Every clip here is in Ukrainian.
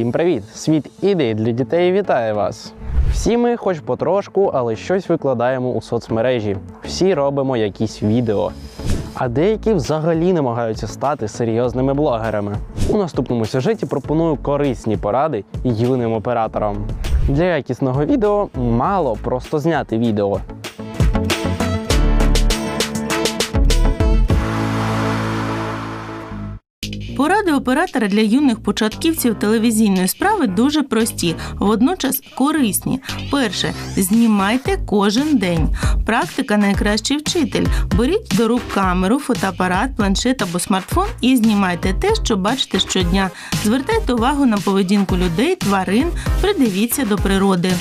Всім привіт! Світ ідей для дітей вітає вас! Всі ми, хоч потрошку, але щось викладаємо у соцмережі. Всі робимо якісь відео. А деякі взагалі намагаються стати серйозними блогерами. У наступному сюжеті пропоную корисні поради юним операторам. Для якісного відео мало просто зняти відео. Поради оператора для юних початківців телевізійної справи дуже прості, водночас корисні. Перше, знімайте кожен день. Практика найкращий вчитель. Беріть до рук камеру, фотоапарат, планшет або смартфон і знімайте те, що бачите щодня. Звертайте увагу на поведінку людей, тварин, придивіться до природи.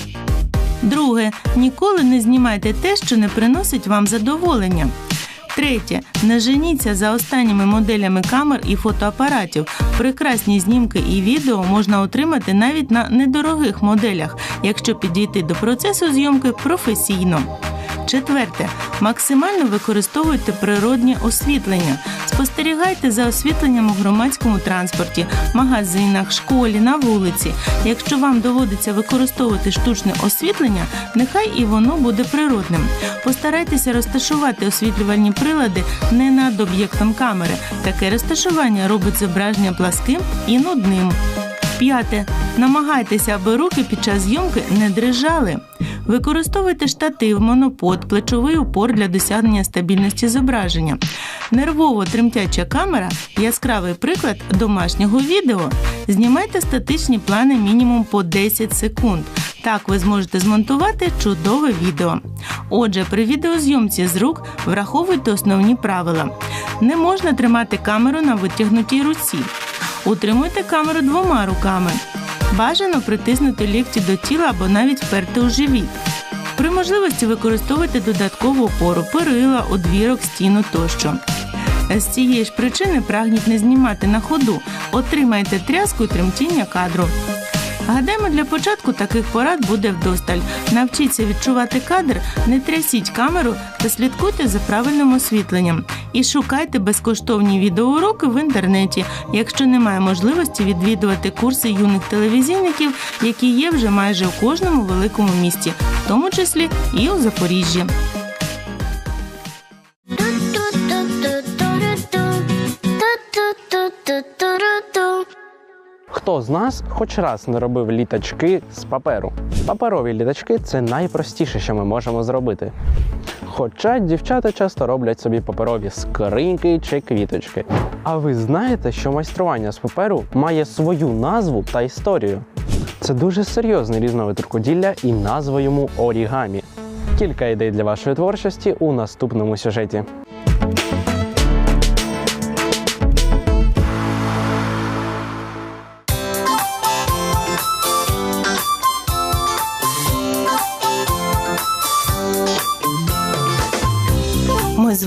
Друге, ніколи не знімайте те, що не приносить вам задоволення. Третє. Не женіться за останніми моделями камер і фотоапаратів. Прекрасні знімки і відео можна отримати навіть на недорогих моделях, якщо підійти до процесу зйомки професійно. Четверте. Максимально використовуйте природнє освітлення. Спостерігайте за освітленням у громадському транспорті, магазинах, школі, на вулиці. Якщо вам доводиться використовувати штучне освітлення, нехай і воно буде природним. Постарайтеся розташувати освітлювальні прилади не над об'єктом камери. Таке розташування робить зображення пласким і нудним. П'яте. Намагайтеся, аби руки під час зйомки не дрижали. Використовуйте штатив, монопод, плечовий упор для досягнення стабільності зображення. Нервово тремтяча камера яскравий приклад домашнього відео. Знімайте статичні плани мінімум по 10 секунд. Так ви зможете змонтувати чудове відео. Отже, при відеозйомці з рук враховуйте основні правила. Не можна тримати камеру на витягнутій руці. Утримуйте камеру двома руками. Бажано притиснути лікті до тіла або навіть вперти у живіт. При можливості використовуйте додаткову опору, перила, одвірок, стіну тощо. З цієї ж причини прагніть не знімати на ходу. Отримайте тряску і тремтіння кадру. Гадаємо, для початку таких порад буде вдосталь. Навчіться відчувати кадр, не трясіть камеру та слідкуйте за правильним освітленням. І шукайте безкоштовні відеоуроки в інтернеті, якщо немає можливості відвідувати курси юних телевізійників, які є вже майже у кожному великому місті, в тому числі і у Запоріжжі. Хто з нас хоч раз не робив літачки з паперу? Паперові літачки це найпростіше, що ми можемо зробити. Хоча дівчата часто роблять собі паперові скриньки чи квіточки. А ви знаєте, що майстрування з паперу має свою назву та історію? Це дуже серйозний різновид рукоділля і назва йому орігамі. Кілька ідей для вашої творчості у наступному сюжеті.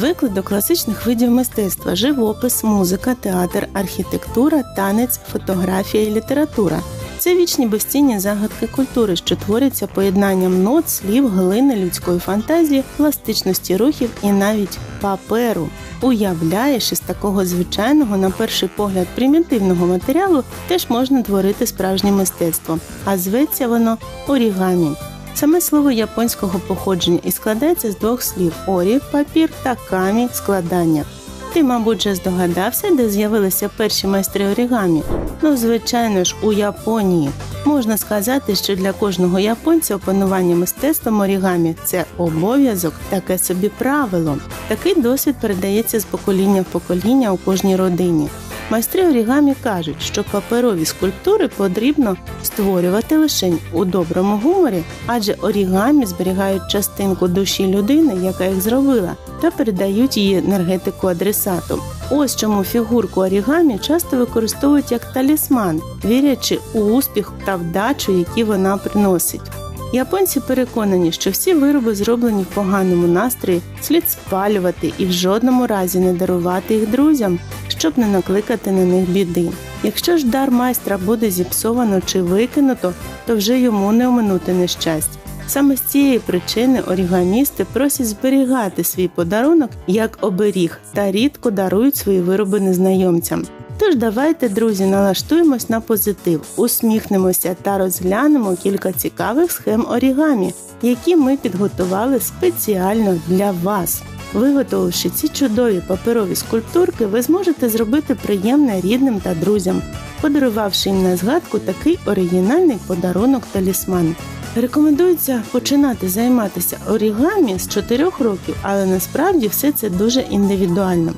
Звикли до класичних видів мистецтва: живопис, музика, театр, архітектура, танець, фотографія і література. Це вічні безцінні загадки культури, що творяться поєднанням нот, слів, глини, людської фантазії, пластичності рухів і навіть паперу. Уявляєш, із такого звичайного, на перший погляд, примітивного матеріалу теж можна творити справжнє мистецтво, а зветься воно орігамі. Саме слово японського походження і складається з двох слів орі папір та камі складання. Ти, мабуть, вже здогадався, де з'явилися перші майстри орігамі? Ну, звичайно ж, у Японії. Можна сказати, що для кожного японця опанування мистецтвом орігамі це обов'язок, таке собі правило. Такий досвід передається з покоління в покоління у кожній родині. Майстри орігамі кажуть, що паперові скульптури потрібно створювати лише у доброму гуморі, адже орігамі зберігають частинку душі людини, яка їх зробила, та передають її енергетику адресату. Ось чому фігурку орігамі часто використовують як талісман, вірячи у успіх та вдачу, які вона приносить. Японці переконані, що всі вироби, зроблені в поганому настрої, слід спалювати і в жодному разі не дарувати їх друзям, щоб не накликати на них біди. Якщо ж дар майстра буде зіпсовано чи викинуто, то вже йому не оминути нещастя. Саме з цієї причини орігамісти просять зберігати свій подарунок як оберіг та рідко дарують свої вироби незнайомцям. Тож давайте, друзі, налаштуємось на позитив, усміхнемося та розглянемо кілька цікавих схем орігамі, які ми підготували спеціально для вас. Виготовивши ці чудові паперові скульптурки, ви зможете зробити приємне рідним та друзям, подарувавши їм на згадку такий оригінальний подарунок талісман. Рекомендується починати займатися орігамі з 4 років, але насправді все це дуже індивідуально.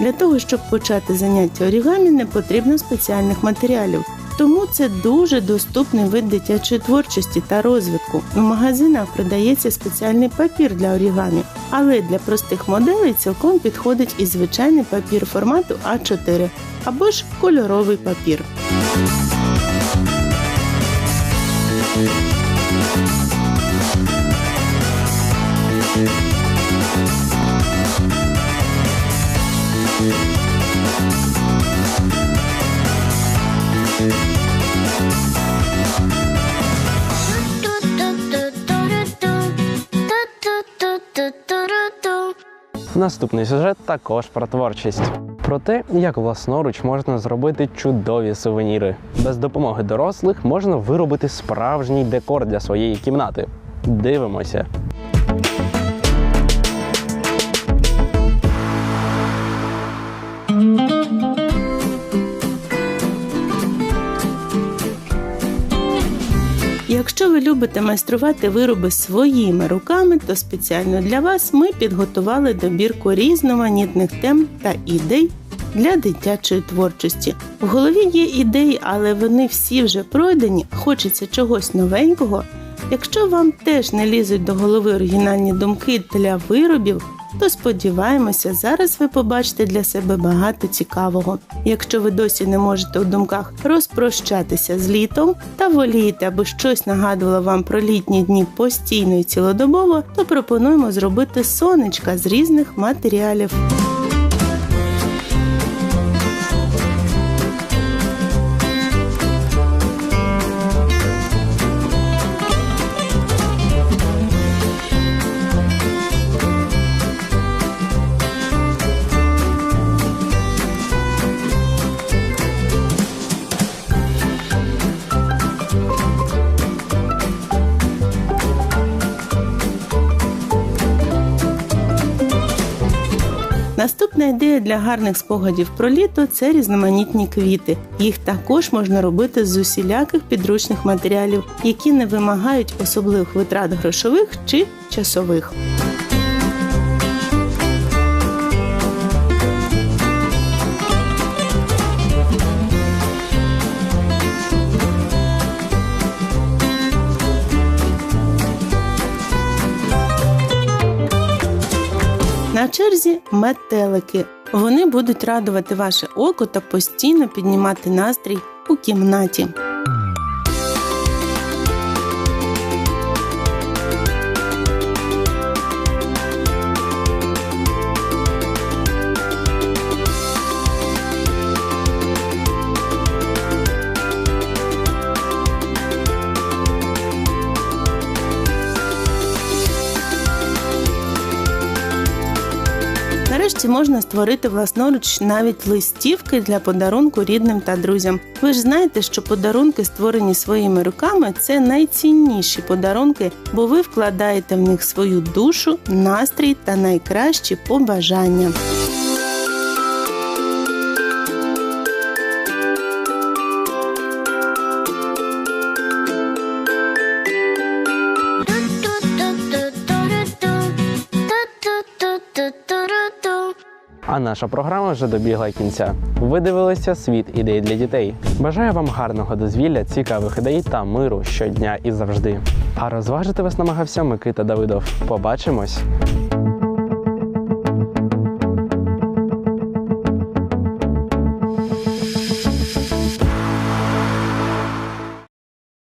Для того, щоб почати заняття орігамі, не потрібно спеціальних матеріалів. Тому це дуже доступний вид дитячої творчості та розвитку. У магазинах продається спеціальний папір для орігамі, але для простих моделей цілком підходить і звичайний папір формату А4 або ж кольоровий папір. Наступний сюжет також про творчість. Про те, як власноруч можна зробити чудові сувеніри. Без допомоги дорослих можна виробити справжній декор для своєї кімнати. Дивимося. Якщо ви любите майструвати вироби своїми руками, то спеціально для вас ми підготували добірку різноманітних тем та ідей для дитячої творчості. В голові є ідеї, але вони всі вже пройдені. Хочеться чогось новенького. Якщо вам теж не лізуть до голови оригінальні думки для виробів, то сподіваємося, зараз ви побачите для себе багато цікавого. Якщо ви досі не можете у думках розпрощатися з літом та волієте, аби щось нагадувало вам про літні дні постійно і цілодобово, то пропонуємо зробити сонечка з різних матеріалів. Наступна ідея для гарних спогадів про літо це різноманітні квіти. Їх також можна робити з усіляких підручних матеріалів, які не вимагають особливих витрат грошових чи часових. На черзі метелики. Вони будуть радувати ваше око та постійно піднімати настрій у кімнаті. Нарешті можна створити власноруч навіть листівки для подарунку рідним та друзям. Ви ж знаєте, що подарунки, створені своїми руками, це найцінніші подарунки, бо ви вкладаєте в них свою душу, настрій та найкращі побажання. Наша програма вже добігла кінця. Ви дивилися світ ідей для дітей. Бажаю вам гарного дозвілля, цікавих ідей та миру щодня і завжди. А розважити вас намагався Микита Давидов. Побачимось!